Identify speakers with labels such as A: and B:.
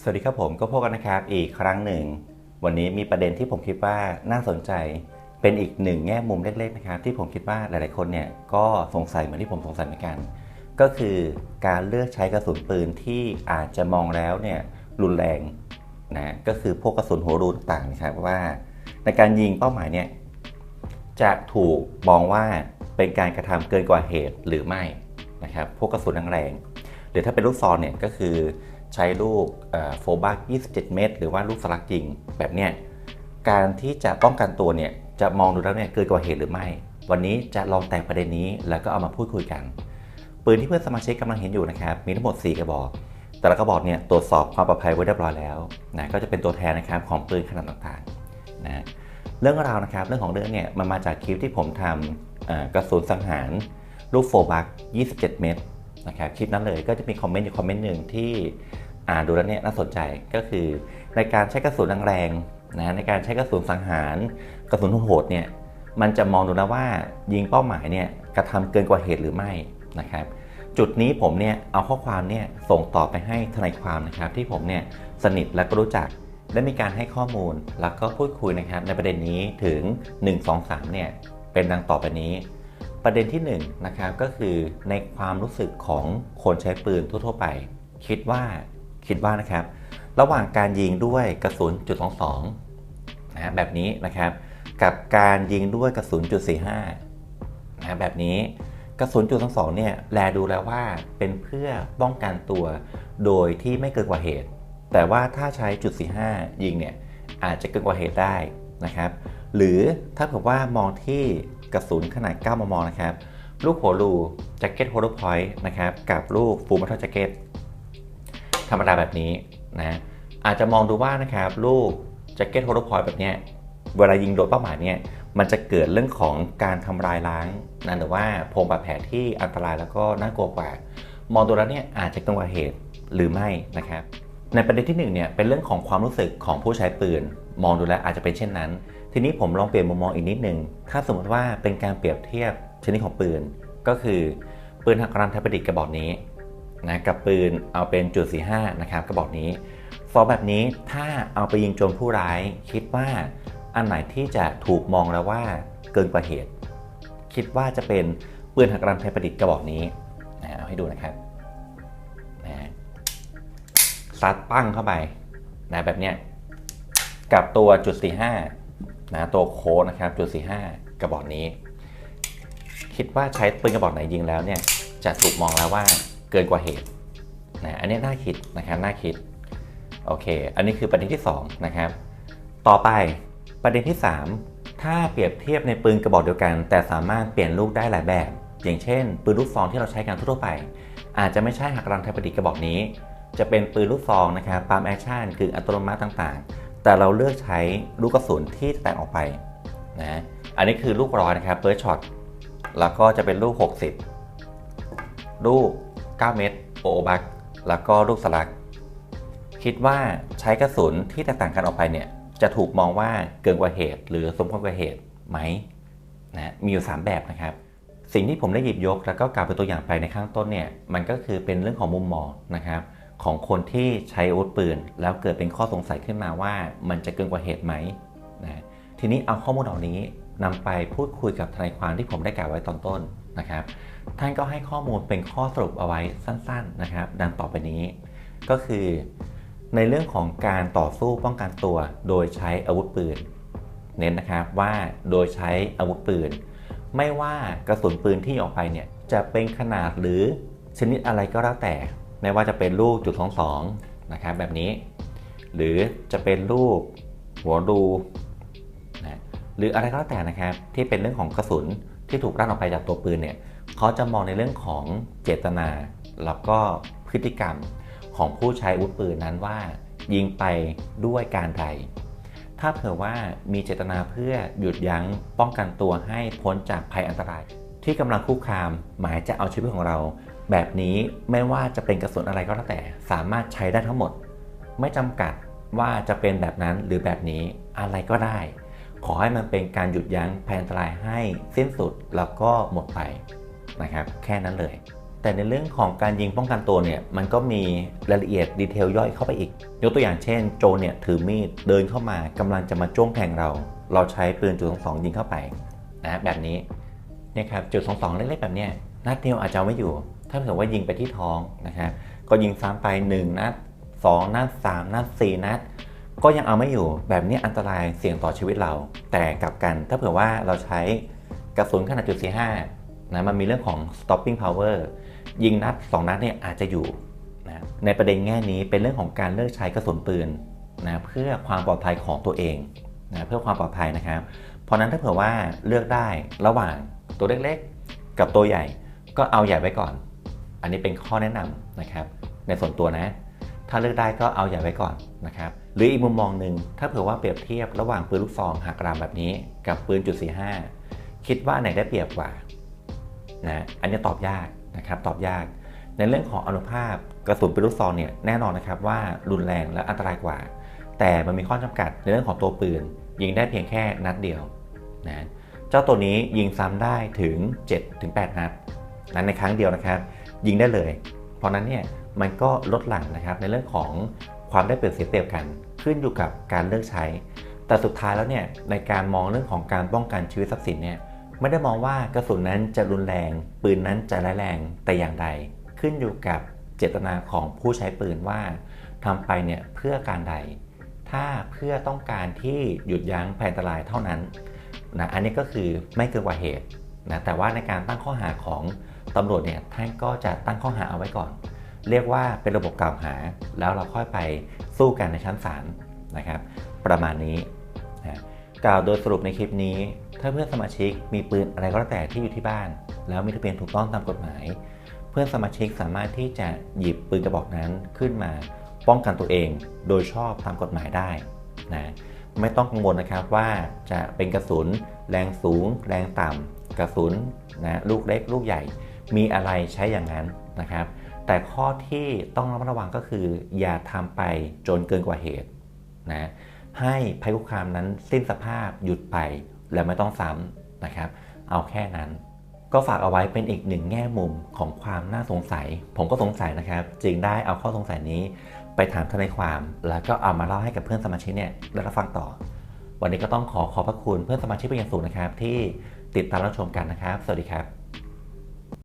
A: สวัสดีครับผมก็พบกันนะครับอีกครั้งหนึ่ง วันนี้มีประเด็นที่ผมคิดว่าน่าสนใจ เป็นอีกหนึ่งแง่มุมเล็กๆนะครับที่ผมคิดว่าหลายๆคนเนี่ยก็สงสัยเหมือนที่ผมสงสัยเหมือนกัน ก็คือการเลือกใช้กระสุนปืนที่อาจจะมองแล้วเนี่ยรุนแรงนะก็คือพวกกระสุนหัวรูต่างๆนะครับว่า ในการยิงเป้าหมายเนี่ยจะถูกมองว่าเป็นการกระทำเกินกว่าเหตุหรือไม่นะครับพวกกระสุนแรงหรือถ้าเป็นลูกซองเนี่ยก็คือ ใช้ลูกโฟบัก27 เมตร หรือว่าลูกสลักจริงแบบเนี้ยการที่จะป้องกันตัวเนี่ยจะมองดูแล้วเนี่ยเกินกว่าเหตุหรือไม่ วันนี้จะลองแต่งประเด็นนี้แล้วก็เอามาพูดคุยกัน ปืนที่เพื่อนสมาชิกกำลังเห็นอยู่นะครับมีทั้งหมด 4 กระบอก แต่ละกระบอกเนี่ยตรวจสอบความปลอดภัยไว้เรียบร้อยแล้วนะก็จะเป็นตัวแทนนะครับของปืนขนาดต่างๆนะเรื่องราวนะครับเรื่องของเรื่องเนี่ยมันมาจากคลิปที่ผมทำกระสุนสังหารลูกโฟบัก27 เมตรนะครับคลิปนั้นเลยก็จะมีคอมเมนต์อยู่คอมเมนต์หนึ่งที่ ดูแล้วเนี่ยน่าสนใจก็คือในการใช้กระสุนแรงๆนะในการใช้กระสุนสังหารกระสุนโหดเนี่ยมันจะมองดูแล้วว่ายิงเป้าหมายเนี่ยกระทำเกินกว่าเหตุหรือไม่นะครับ จุดนี้ผมเนี่ยเอาข้อความเนี่ยส่งต่อไปให้ทนายความนะครับ ที่ผมเนี่ยสนิทและก็รู้จักได้มีการให้ข้อมูลแล้วก็พูดคุยนะครับ ในประเด็นนี้ถึง 1 2 3เนี่ยเป็นดังต่อไปนี้ ประเด็นที่1นงนะครับก็คือในความรู้สึกของคนใช้ปืนทั่ว ๆ ไป คิดว่า คิดว่านะครับ ระหว่างการยิงด้วยกระสุนจุด22นะแบบนี้นะครับ กับการยิงด้วยกระสุนจุด45นะแบบนี้กระสุนจุด22เนี่ยแลดูแล้วว่าเป็นเพื่อป้องกันตัวโดยที่ไม่เกินกว่าเหตุ แต่ว่าถ้าใช้จุด45ยิงเนี่ยอาจจะเกินกว่าเหตุได้นะครับ หรือถ้าเผื่อว่ามองที่กระสุนขนาด 9 มม นะครับ ลูกหัวรูแจ็คเก็ตโฮโลพอยต์นะครับ กับลูกฟูลมัทแจ็คเก็ต ธรรมดาแบบนี้นะอาจจะมองดูว่านะครับลูกแจ็คเก็ตโฮโลพอยต์แบบเนี้ยเวลายิงโดนเป้าหมายเนี่ยมันจะเกิดเรื่องของการทำลายล้างนะหรือว่าโพรงบาดแผลที่อันตรายแล้วก็น่ากลัวกว่า มองดูแล้วเนี่ยอาจจะเกินกว่าเหตุหรือไม่นะครับในประเด็นที่หนึ่งเนี่ยเป็นเรื่องของความรู้สึกของผู้ใช้ปืน มองดูแลอาจจะเป็นเช่นนั้น ทีนี้ผมลองเปลี่ยนมุมมองอีกนิดนึงถ้าสมมติว่าเป็นการเปรียบเทียบชนิดของปืน ก็คือปืนหักกรันไทยประดิษฐ์กระบอกนี้ นะกับปืนเอาเป็นจุด45นะครับกระบอกนี้ฟอร์แบบนี้ถ้าเอาไปยิงโจรผู้ร้ายคิดว่าอันไหนที่จะถูกมองแล้วว่าเกินกว่าเหตุ คิดว่าจะเป็นปืนหักรันไทยประดิษฐ์กระบอกนี้นะเอาให้ดูนะครับนะซัดปั้งเข้าไปนะแบบเนี้ยกับตัวจุด45นะตัวโค้ดนะครับจุด45 กระบอกนี้ คิดว่าใช้ปืนกระบอกไหนยิงแล้วเนี่ยจะถูกมองแล้วว่า กินกว่าเหตุนะอันนี้น่าคิดนะครับน่าคิดโอเค อันนี้คือประเด็นที่2นะครับต่อไปประเด็นที่ 3 ถ้าเปรียบเทียบในปืนกระบอกเดียวกัน แต่สามารถเปลี่ยนลูกได้หลายแบบ อย่างเช่น ปืนลูกซองที่เราใช้กันทั่วไป อาจจะไม่ใช่หักรังไทยประดิษฐ์กระบอกนี้ จะเป็นปืนลูกซองนะครับปั๊มแอคชั่นคืออัตโนมัติต่างๆ แต่เราเลือกใช้ลูกกระสุนที่แตกออกไปนะอันนี้คือลูกร้อยนะครับเปิร์ช็อตแล้วก็จะเป็นลูก 60 ลูก 9 เมตรโอบักแล้วก็ลูกสลัก คิดว่าใช้กระสุนที่แตกต่างกันออกไปเนี่ยจะถูกมองว่าเกินกว่าเหตุ หรือสมควรกว่าเหตุไหมนะมีอยู่ 3 แบบนะครับ สิ่งที่ผมได้หยิบยกแล้วก็กล่าวเป็นตัวอย่างไปในข้างต้นเนี่ยมันก็คือเป็นเรื่องของมุมมองนะครับ ของคนที่ใช้อาวุธปืน แล้วเกิดเป็นข้อสงสัยขึ้นมาว่า มันจะเกินกว่าเหตุไหมนะทีนี้เอาข้อมูลเหล่านี้นำไปพูดคุยกับทนายความที่ผมได้กล่าวไว้ตอนต้น นะครับ ท่านก็ให้ข้อมูลเป็นข้อสรุปเอาไว้สั้น ๆนะครับ ดังต่อไปนี้ ก็คือ ในเรื่องของการต่อสู้ป้องกันตัว โดยใช้อาวุธปืน เน้นนะครับว่าโดยใช้อาวุธปืน ไม่ว่ากระสุนปืนที่ออกไปเนี่ยจะเป็นขนาดหรือชนิดอะไรก็แล้วแต่ ไม่ว่าจะเป็นลูกจุดสองสองนะครับแบบนี้ หรือจะเป็นลูกหัวรูนะหรืออะไรก็แล้วแต่นะครับที่เป็นเรื่องของกระสุน ที่ถูกรั่นออกไปจากตัวปืนเนี่ยเขาจะมองในเรื่องของเจตนา แล้วก็พฤติกรรมของผู้ใช้อาวุธปืนนั้นว่ายิงไปด้วยการใด ถ้าเผื่อว่ามีเจตนาเพื่อหยุดยั้งป้องกันตัวให้พ้นจากภัยอันตราย ที่กำลังคุกคามหมายจะเอาชีวิตของเรา แบบนี้ไม่ว่าจะเป็นกระสุนอะไรก็แล้วแต่ สามารถใช้ได้ทั้งหมด ไม่จำกัดว่าจะเป็นแบบนั้นหรือแบบนี้อะไรก็ได้ ขอให้มันเป็นการหยุดยั้งภัยอันตรายให้สิ้นสุดแล้วก็หมดไปนะครับแค่นั้นเลย แต่ในเรื่องของการยิงป้องกันตัวเนี่ยมันก็มีรายละเอียดดีเทลย่อยเข้าไปอีก ยกตัวอย่างเช่น โจเนี่ยถือมีดเดินเข้ามากำลังจะมาจ้วงแทงเรา เราใช้ปืนจุดสองยิงเข้าไปนะแบบนี้เนี่ยครับจุดสองสองเล็กๆแบบเนี้ยนัดเดียวอาจจะไม่อยู่ ถ้าเผื่อว่ายิงไปที่ท้องนะครับก็ยิงซ้ำไป 1 นัด2นัด3นัด4นัด ก็ยังเอาไม่อยู่แบบนี้อันตรายเสี่ยงต่อชีวิตเรา แต่กลับกันถ้าเผื่อว่าเราใช้กระสุนขนาดจุด45นะมันมีเรื่องของ stopping power ยิงนัด 2 นัดเนี่ยอาจจะอยู่นะในประเด็นแง่นี้เป็นเรื่องของการเลือกใช้กระสุนปืนนะเพื่อความปลอดภัยของตัวเองนะเพื่อความปลอดภัยนะครับ เพราะนั้นถ้าเผื่อว่าเลือกได้ระหว่างตัวเล็กๆ กับตัวใหญ่ก็เอาใหญ่ไว้ก่อน อันนี้เป็นข้อแนะนำนะครับ ในส่วนตัวนะ ถ้าเลือกได้ก็เอาใหญ่ไว้ก่อนนะครับ หรืออีกมุมมองหนึ่งถ้าเผื่อว่าเปรียบเทียบระหว่างปืนลูกซองหักรามแบบนี้กับปืนจุด45คิดว่าไหนได้เปรียบกว่านะอันนี้ตอบยากนะครับตอบยาก ในเรื่องของอนุภาพกระสุนปืนลูกซองเนี่ยแน่นอนนะครับว่ารุนแรงและอันตรายกว่า แต่มันมีข้อจำกัดในเรื่องของตัวปืน ยิงได้เพียงแค่นัดเดียวนะเจ้าตัวนี้ยิงซ้ำได้ถึง7-8 นัดนั้นในครั้งเดียวนะครับ ยิงได้เลย เพราะนั้นเนี่ย มันก็ลดหลั่นนะครับในเรื่องของความได้เปรียบเสียเปรียบกัน ขึ้นอยู่กับการเลือกใช้ แต่สุดท้ายแล้วเนี่ยในการมองเรื่องของการป้องกันชีวิตทรัพย์สินเนี่ยไม่ได้มองว่ากระสุนนั้นจะรุนแรง ปืนนั้นจะร้ายแรงแต่อย่างใด ขึ้นอยู่กับเจตนาของผู้ใช้ปืนว่าทำไปเนี่ยเพื่อการใด ถ้าเพื่อต้องการที่หยุดยั้งภัยอันตรายเท่านั้นนะอันนี้ก็คือไม่เกินกว่าเหตุนะแต่ว่าในการตั้งข้อหาของตำรวจเนี่ยท่านก็จะตั้งข้อหาเอาไว้ก่อน เรียกว่าเป็นระบบกล่าวหา แล้วเราค่อยไปสู้กันในชั้นศาลนะครับ ประมาณนี้นะกล่าวโดยสรุปในคลิปนี้ ถ้าเพื่อนสมาชิกมีปืนอะไรก็แล้วแต่ที่อยู่ที่บ้าน แล้วมีทะเบียนถูกต้องตามกฎหมาย เพื่อนสมาชิกสามารถที่จะหยิบปืนกระบอกนั้นขึ้นมา ป้องกันตัวเองโดยชอบตามกฎหมายได้นะไม่ต้องกังวลนะครับว่าจะเป็นกระสุน แรงสูง แรงต่ำกระสุนนะลูกเล็กลูกใหญ่ มีอะไรใช้อย่างนั้นนะครับ แต่ข้อที่ต้องระมัดระวังก็คือ อย่าทำไปจนเกินกว่าเหตุนะให้ภัยคุกคามนั้นสิ้นสภาพหยุดไปและไม่ต้องซ้ำนะครับ เอาแค่นั้น ก็ฝากเอาไว้เป็นอีกหนึ่งแง่มุมของความน่าสงสัย ผมก็สงสัยนะครับ จึงได้เอาข้อสงสัยนี้ ไปถามทนายความ แล้วก็เอามาเล่าให้กับเพื่อนสมาชิกเนี่ยได้รับฟังต่อ วันนี้ก็ต้องขอขอบพระคุณเพื่อนสมาชิกเป็นอย่างสูงนะครับ ที่ติดตามรับชมกันนะครับ สวัสดีครับ